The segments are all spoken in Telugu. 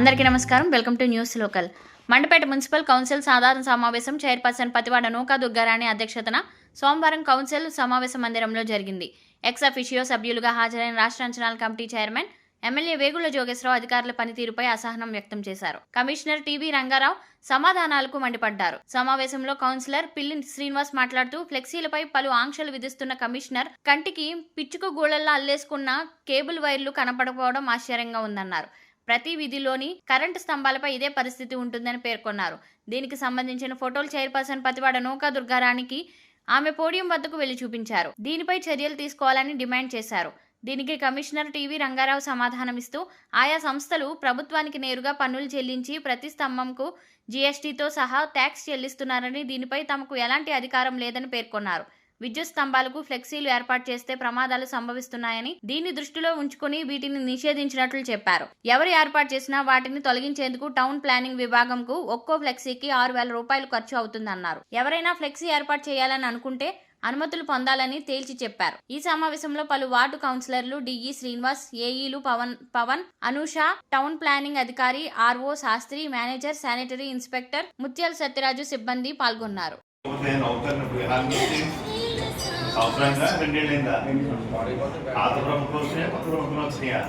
అందరికీ నమస్కారం. Welcome to news local. Mandapeta municipal council సాధారణ సమావేశం చైర్పర్సన్ పతివాడ నూకా దుగ్గారాణి అధ్యక్షతన సోమవారం కౌన్సిల్ సమావేశ మందిరంలో జరిగింది. ఎక్స్ అఫిషియో సభ్యులుగా హాజరైన రాష్ట్ర అంచనాల committee chairman MLA Vegula Jogeswararao అధికారుల పనితీరుపై అసహనం వ్యక్తం చేశారు. కమిషనర్ టీవీ రంగారావు సమాధానాలకు మండిపడ్డారు. సమావేశంలో కౌన్సిలర్ పిల్లి శ్రీనివాస్ మాట్లాడుతూ ఫ్లెక్సీలపై పలు ఆంక్షలు విధిస్తున్న కమిషనర్ కంటికి పిచ్చుకు గూళల్లో అల్లేసుకున్న కేబుల్ వైర్లు కనపడకపోవడం ఆశ్చర్యంగా ఉందన్నారు. ప్రతి వీధిలోని కరెంటు స్తంభాలపై ఇదే పరిస్థితి ఉంటుందని పేర్కొన్నారు. దీనికి సంబంధించిన ఫోటోలు చైర్పర్సన్ పతివాడ నౌకా దుర్గారానికి ఆమె పోడియం వద్దకు వెళ్ళి చూపించారు. దీనిపై చర్యలు తీసుకోవాలని డిమాండ్ చేశారు. దీనికి కమిషనర్ టీవీ రంగారావు సమాధానమిస్తూ ఆయా సంస్థలు ప్రభుత్వానికి నేరుగా పన్నులు చెల్లించి ప్రతి స్తంభంకు జీఎస్టీతో సహా ట్యాక్స్ చెల్లిస్తున్నారని దీనిపై తమకు ఎలాంటి అధికారం లేదని పేర్కొన్నారు. విద్యుత్ స్తంభాలకు ఫ్లెక్సీలు ఏర్పాటు చేస్తే ప్రమాదాలు సంభవిస్తున్నాయని దీన్ని దృష్టిలో ఉంచుకుని వీటిని నిషేధించినట్లు చెప్పారు. ఎవరు ఏర్పాటు చేసినా వాటిని తొలగించేందుకు టౌన్ ప్లానింగ్ విభాగంకు ఒక్కో ఫ్లెక్సీకి ఆరు వేల రూపాయలు ఖర్చు అవుతుందన్నారు. ఎవరైనా ఫ్లెక్సీ ఏర్పాటు చేయాలని అనుకుంటే అనుమతులు పొందాలని తేల్చి చెప్పారు. ఈ సమావేశంలో పలు వార్డు కౌన్సిలర్లు డిఈ శ్రీనివాస్ ఏఈలు పవన్ పవన్ అనూష టౌన్ ప్లానింగ్ అధికారి RO Sastri manager sanitary inspector Mutyala Satyaraju సిబ్బంది పాల్గొన్నారు. సంవత్సరంగా రెండేళ్ళైందా పాత ప్రభుత్వం వచ్చినాయా కొత్త ప్రభుత్వం వచ్చినాయా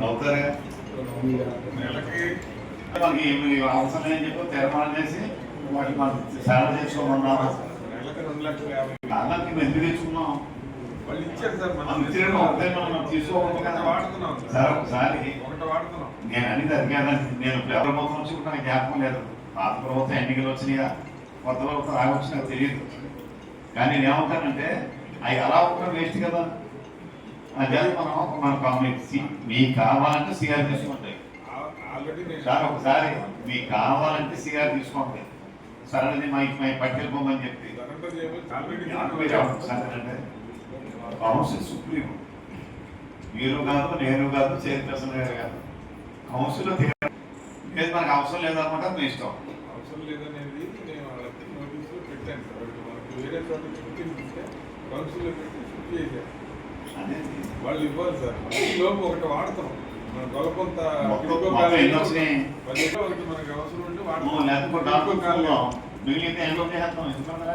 నౌకర్గా నెలకి మనకి అవసరం లేని చెప్పి తీర్మానం చేసి వాటి మనం సేవ ఎందుకు తెచ్చుకున్నాం వాళ్ళు ఇచ్చారు సార్ మనం ఒకటే కదా. వాడుతున్నాం. సార్ సార్ ఒకసారి. ఒకటి వాడుతున్నాం. నేను అనేది అది కాదండి నేను ఎవరి వచ్చి నాకు జ్ఞాపకం లేదు. పాత ప్రభుత్వం ఎన్నికలు వచ్చినాయా? కొత్త ప్రభుత్వం రాగా వచ్చినా తెలియదు. కానీ నేను ఏమంటానంటే అవి అలా ఉండడం వేస్ట్ కదా. అదే మనం మన కామెంట్ మీకు కావాలంటే సిఆర్ తీసుకుంటాయి. సార్ ఒకసారి మీకు కావాలంటే సిఆర్ తీసుకోండి సరే అది మా మా పట్టుకెళ్ళిపోమని చెప్పి. కౌన్సిల్ సుప్రీం మీరు కాదు నేను కాదు చైర్పర్సన్ గారు కాదు. కౌన్సిల్ లేదు మనకు అవసరం లేదనుకుంటే మీ ఇష్టం. అవసరం లేదనేది నేను వాళ్ళకి నోటీసులో పెట్టాను సార్ ఒకటి మనకి వేరే కౌన్సిల్లో పెట్టి షిఫ్ట్ వాళ్ళు ఇవ్వాలి సార్. లోపు ఒకటి వాడుతున్నాం మన గొలపంత మనకి అవసరం ఉంటే. ఆడుకుంటున్నావు. మిగిలితే ఎంతో చేస్తాం. ఎందుకంటే.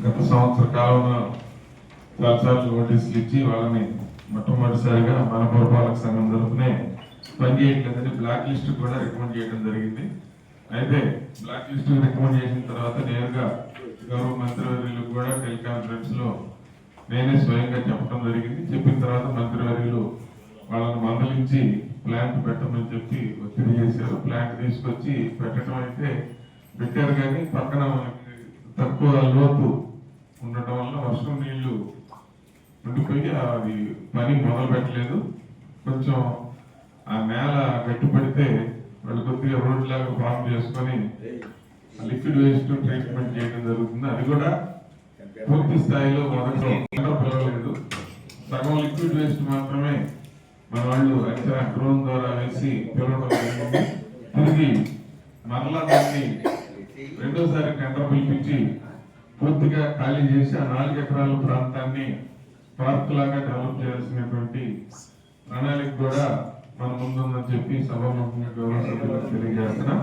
గత సంవత్సర కాలంలో చాలాసార్లు నోటీసులు ఇచ్చి వాళ్ళని మొట్టమొదటిసారిగా మన పురపాలక సంఘం తరఫునే పనిచేయట్లేదని బ్లాక్ లిస్ట్ కూడా రికమెండ్ చేయడం జరిగింది. అయితే బ్లాక్ లిస్ట్ రికమెండ్ చేసిన తర్వాత నేరుగా గౌరవ మంత్రివర్యులు కూడా టెలికాన్ఫరెన్స్లో నేనే స్వయంగా చెప్పడం జరిగింది. చెప్పిన తర్వాత మంత్రివర్యులు వాళ్ళని మందలించి ప్లాంట్ పెట్టమని చెప్పి ఒత్తిడి చేశారు. ప్లాంట్ తీసుకొచ్చి పెట్టడం అయితే పెట్టారు కానీ పక్కన మనకి తక్కువ లోతు ఉండటం వల్ల వర్షం నీళ్ళు ఉండిపోయి అది పని మొదలు పెట్టలేదు కొంచెం ఆ నేల గట్టిపడితే వాళ్ళు కొద్దిగా రోడ్ లాగా ఫామ్ చేసుకొని లిక్విడ్ వేస్ట్ ట్రీట్మెంట్ చేయడం జరుగుతుంది. అది కూడా పూర్తి స్థాయిలో మొదట్లో పిలవలేదు సగం లిక్విడ్ వేస్ట్ మాత్రమే మన వాళ్ళు అంచనా డ్రోన్ ద్వారా వేసి పిలవడం జరిగింది. తిరిగి మరలా దాన్ని రెండోసారి టెండర్ పిలిపించి పూర్తిగా ఖాళీ చేసి ఆ నాలుగు ఎకరాల ప్రాంతాన్ని పార్క్ లాగా డెవలప్ చేయాల్సినటువంటి ప్రణాళిక కూడా మన ముందుందని చెప్పి సభాముఖంగా గౌరవ సభ్యులకు తెలియజేస్తున్నా.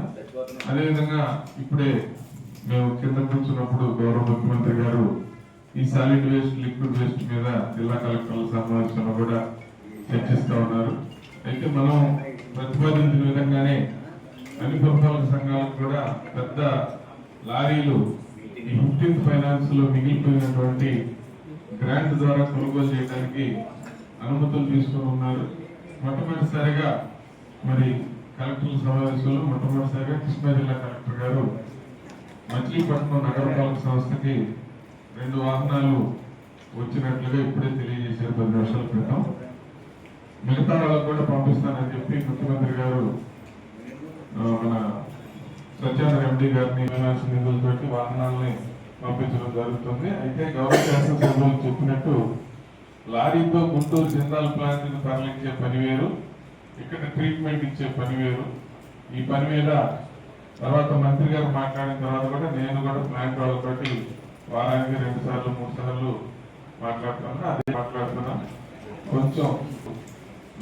అదేవిధంగా ఇప్పుడే మేము కింద కూర్చున్నప్పుడు గౌరవ ముఖ్యమంత్రి గారు ఈ సాలిడ్ వేస్ట్ లిక్విడ్ వేస్ట్ మీద జిల్లా కలెక్టర్ల సమావేశంలో కూడా చర్చిస్తూ ఉన్నారు. అయితే మనం ప్రతిపాదించిన విధంగానే అన్ని పురపాలక సంఘాలకు కూడా పెద్ద లారీలు ఈ ఫిఫ్టీన్త్ ఫైనాన్స్లో మిగిలిపోయినటువంటి గ్రాంట్ ద్వారా కొనుగోలు చేయడానికి అనుమతులు తీసుకుని ఉన్నారు. మొట్టమొదటిసారిగా మరి కలెక్టర్ సమావేశంలో మొట్టమొదటిసారిగా కృష్ణా జిల్లా కలెక్టర్ గారు మచిలీపట్నం నగరపాలక సంస్థకి రెండు వాహనాలు వచ్చినట్లుగా ఇప్పుడే తెలియజేశారు పది నిమిషాల క్రితం. మిగతా వాళ్ళకు కూడా పంపిస్తానని చెప్పి ముఖ్యమంత్రి గారు మన సత్యానంద ఎండి గారిని నిధులతో నిధులతోటి వాహనాలని పంపించడం జరుగుతుంది. అయితే గౌరవ శాసనసభ్యులు చెప్పినట్టు లారీతో గుంటూరు జిందాల్ ప్లాంట్కి తరలించే పని వేరు ఇక్కడ ట్రీట్మెంట్ ఇచ్చే పని వేరు. ఈ పని మీద తర్వాత మంత్రి గారు మాట్లాడిన తర్వాత కూడా నేను కూడా ప్లాంట్ వాళ్ళతోటి వారానికి రెండు సార్లు మూడు సార్లు మాట్లాడుతున్నాను అదే మాట్లాడుతున్నాను కొంచెం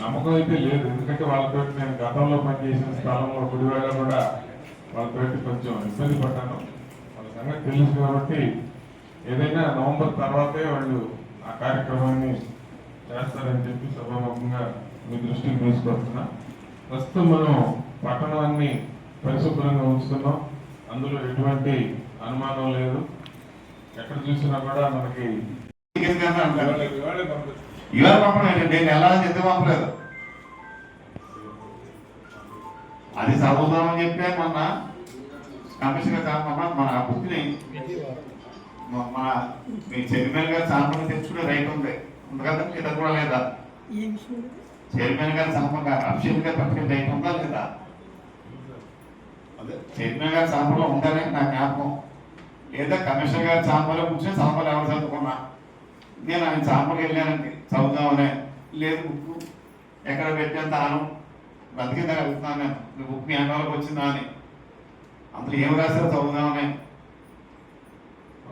నమ్మకం అయితే లేదు. ఎందుకంటే వాళ్ళతో నేను గతంలో పనిచేసిన స్థలంలో గుడివాడ కూడా వాళ్ళతో కొంచెం ఇబ్బంది పడ్డాను. వాళ్ళ సంగతి తెలుసు కాబట్టి ఏదైనా నవంబర్ తర్వాతే వాళ్ళు ఆ కార్యక్రమాన్ని చేస్తారని చెప్పి సభాముఖంగా మీ దృష్టికి తీసుకొస్తున్నా. ప్రస్తుతం మనం పట్టణాన్ని పరిశుభ్రంగా ఉంచుతున్నాం. అందులో ఎటువంటి అనుమానం లేదు. ఎక్కడ చూసినా కూడా మనకి ఏంటి? నేను ఎలా చెప్తే పంపలేదు. అది చదువుదామని చెప్పే మొన్న. కమిషనర్ మొన్న మన బుక్ని మ- మన మీ చైర్మన్ గారు సాంపల్ తెచ్చుకునే రైట్ ఉంది. ఉంది కదా? లేదా కూడా లేదా? చైర్మన్ గారు సాంపల్ అఫీషియల్గా పట్టుకునే రైట్ ఉందా లేదా? అదే. చైర్మన్ గారు సాంపల్లో ఉందని నా జ్ఞాపకం. లేదా కమిషనర్ గారు సాంపల్లో కూర్చొని సాంపల్ ఎవరు చదువుకున్నా? నేను ఆయన సాంపల్కి వెళ్ళానండి. చదువుదామనే. లేదు బుక్ ఎక్కడ పెట్టాను తాను బతికిందా అడుగుతున్నాను నేను. బుక్ మీ అన్నోళ్ళకి వచ్చిందా అని. అందులో ఏం రాశారో చదువుదామని.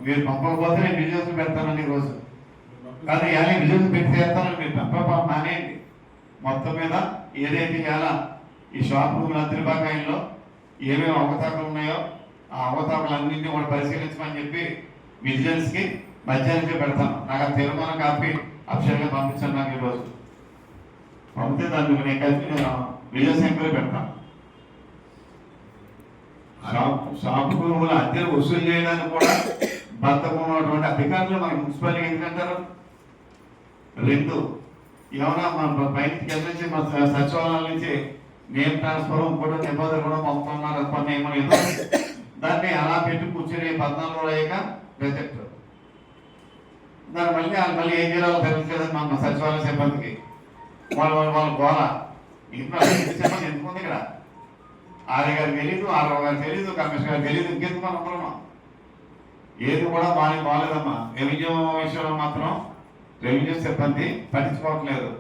మీరు పంపకపోతే నేను బిజినెస్ పెడతానండి ఈరోజు కానీ ఇవాళ బిజినెస్ పెట్టి చేస్తానని మీరు పంప మానేయండి మొత్తం మీద ఏదైతే ఇవాళ ఈ షాప్ రూమ్ అంతర్భాగాయంలో ఏమేమి అవతాకులు ఉన్నాయో ఆ అవతారాలన్నింటినీ కూడా పరిశీలించమని చెప్పి విజిలెన్స్కి మధ్యాహ్నం పెడతాను. నాకు ఆ తీర్మానం కాపీ అఫీషియల్గా పంపించాను నాకు ఈరోజు పంపితే దాన్ని నేను కలిపి నేను విజిలెన్స్ ఎంక్వైరీ పెడతాను షాప్ షాపు అద్దెలు వసూలు చేయడానికి కూడా బద్దకం ఉన్నటువంటి అధికారులు మన మున్సిపాలిటీ ఎందుకంటారు? రెండు ఏమన్నా మన బయటికి నుంచి మన సచివాలయం నుంచి నేమ్ ట్రాన్స్ఫర్ ఇంకోటి నిబంధనలు కూడా పంపుతున్నారు. కొన్ని ఏమో దాన్ని అలా పెట్టి కూర్చొని పద్నాలుగు రోజులు అయ్యాక రిజెక్ట్ దాన్ని మళ్ళీ వాళ్ళు మళ్ళీ ఏం చేయాలో తెలుసు కదా మన సచివాలయ సిబ్బందికి. వాళ్ళు వాళ్ళు వాళ్ళ గోల. ఇంట్లో సిబ్బంది ఇక్కడ? ఆర్య గారికి తెలీదు ఆర్వ గారికి తెలీదు కమిషనర్ గారికి తెలీదు ఇంకెందుకు మనం ఏది కూడా బాగా బాగాలేదమ్మా. రెవెన్యూ విషయంలో మాత్రం రెవెన్యూ సిబ్బంది పట్టించుకోవట్లేదు.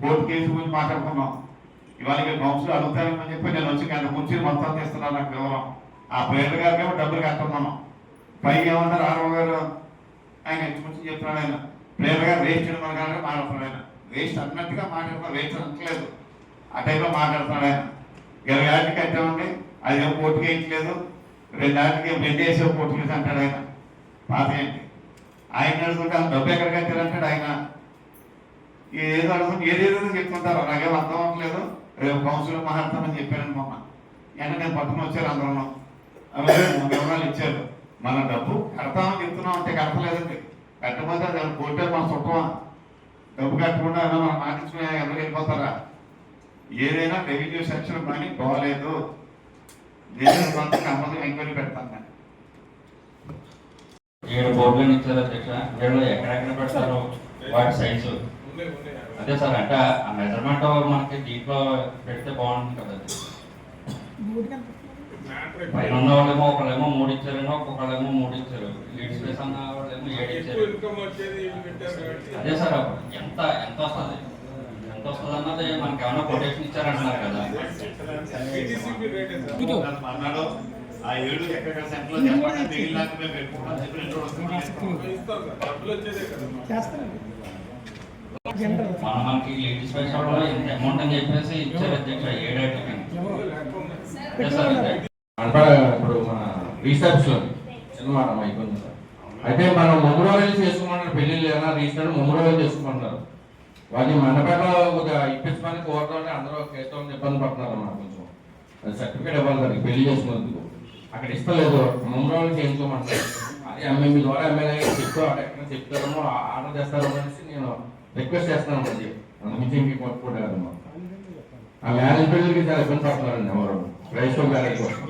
కోర్టు కేసు గురించి మాట్లాడుకున్నాం. ఇవాళ కౌన్సిల్ అడుగుతారని చెప్పి నేను వచ్చి గంట కూర్చొని మొత్తం తీస్తున్నాను నాకు వివరం. ఆ ప్రేరణ గారికి ఏమో డబ్బులు కట్టున్నాను పైకి ఏమంటారు ఆర్ఓ గారు ఆయన ఎట్టి చెప్తున్నాడు ఆయన. ప్రేరణ గారు వేస్ట్ చేయడం మాట్లాడుతున్నాడు ఆయన. వేస్ట్ అన్నట్టుగా మాట్లాడుతున్నా వేస్ట్ అనట్లేదు. ఆ టైంలో మాట్లాడుతున్నాడు ఆయన. ఇరవై ఏళ్ళకి కట్టామండి. అది ఏమో కోర్టుకి వేయట్లేదు రెండు ఏళ్ళకి రెండు వేసే కోర్టుకి వేసి అంటాడు ఆయన. బాధ ఏంటి? ఆయన అడుగుతుంటే ఆ డబ్బు ఎక్కడ కట్టారంటాడు ఆయన? ఏదో అడుగుతుంది ఏదేదో చెప్తుంటారు నాకేం అర్థం అవ్వట్లేదు. రేపు కౌన్సిల్ మాట్లాడతామని చెప్పారని మొన్న. వెంటనే నేను పట్టుకుని వచ్చారు అందరూ వివరాలు ఇచ్చారు. మన డబ్బు కడతామని చెప్తున్నాం అంటే కడతలేదండి. కట్టకపోతే అది కోర్టే మన చుట్టమా? డబ్బు కట్టకుండా ఏమైనా మనం మాటించుకునే ఎవరు వెళ్ళిపోతారా? ఏదైనా రెవెన్యూ సెక్షన్ పని బాగలేదు నేను కొంత కంపల్సరీ ఎంక్వైరీ పెడతాను. ఏడు బోర్డులను ఇచ్చారు అధ్యక్ష వీళ్ళు ఎక్కడెక్కడ పెడతారు? వాటి సైజు అదే సార్ అంటే ఆ మెజర్మెంట్ మనకి దీంట్లో పెడితే బాగుంటుంది కదా పైన ఉన్న వాళ్ళేమో ఒకళ్ళేమో మూడు ఇచ్చారేమో ఒక్కొక్కళ్ళేమో మూడు ఇచ్చారు. లీడ్ స్పేస్ అన్న వాళ్ళేమో ఏడు ఇచ్చారు. అదే సార్ ఎంత ఎంత వస్తుంది? ఎంత వస్తుంది అన్నది మనకి ఏమైనా కొటేషన్ ఇచ్చారంటున్నారు కదా. ఎంత ఆ ఏడు ఎక్కడ చెప్పండి మేము పెట్టుకుంటాం చెప్పి రెండు రోజులు మన మనకి లీడ్ స్పేస్ వాళ్ళు ఇంత అమౌంట్ అని చెప్పేసి ఇచ్చారు అధ్యక్ష ఇప్పుడు మన రీసెప్షన్ చిన్నమాట అయిపోయింది సార్ అయితే మనం ముగ్గురు రోజులు చేసుకోమన్నారు పెళ్ళిళ్ళు ఏమైనా రీసెంట్ ముగ్గురు రోజులు చేసుకోమన్నారు వాటిని మండపేట ఒక ఇప్పించమని కోరుతుంటే అందరూ కేసులో ఇబ్బంది పడుతున్నారు అన్నమాట కొంచెం. సర్టిఫికేట్ ఇవ్వాలి దానికి పెళ్ళి చేసుకున్నందుకు. అక్కడ ఇస్తలేదు ముమ్మరాలు చేయించుకోమంటారు అది ఎమ్మెల్యే ద్వారా ఎమ్మెల్యే చెప్తారు అక్కడ ఎక్కడ చెప్తారేమో ఆర్డర్ చేస్తారో అనేసి నేను రిక్వెస్ట్ చేస్తాను చేస్తున్నాను అది అందుమించి ఇంక కొట్టుకోవడం ఆ మేనేజ్మెంట్కి చాలా ఇబ్బంది పడుతున్నారండి ఎవరు. రైస్ మ్యారేజ్ కోసం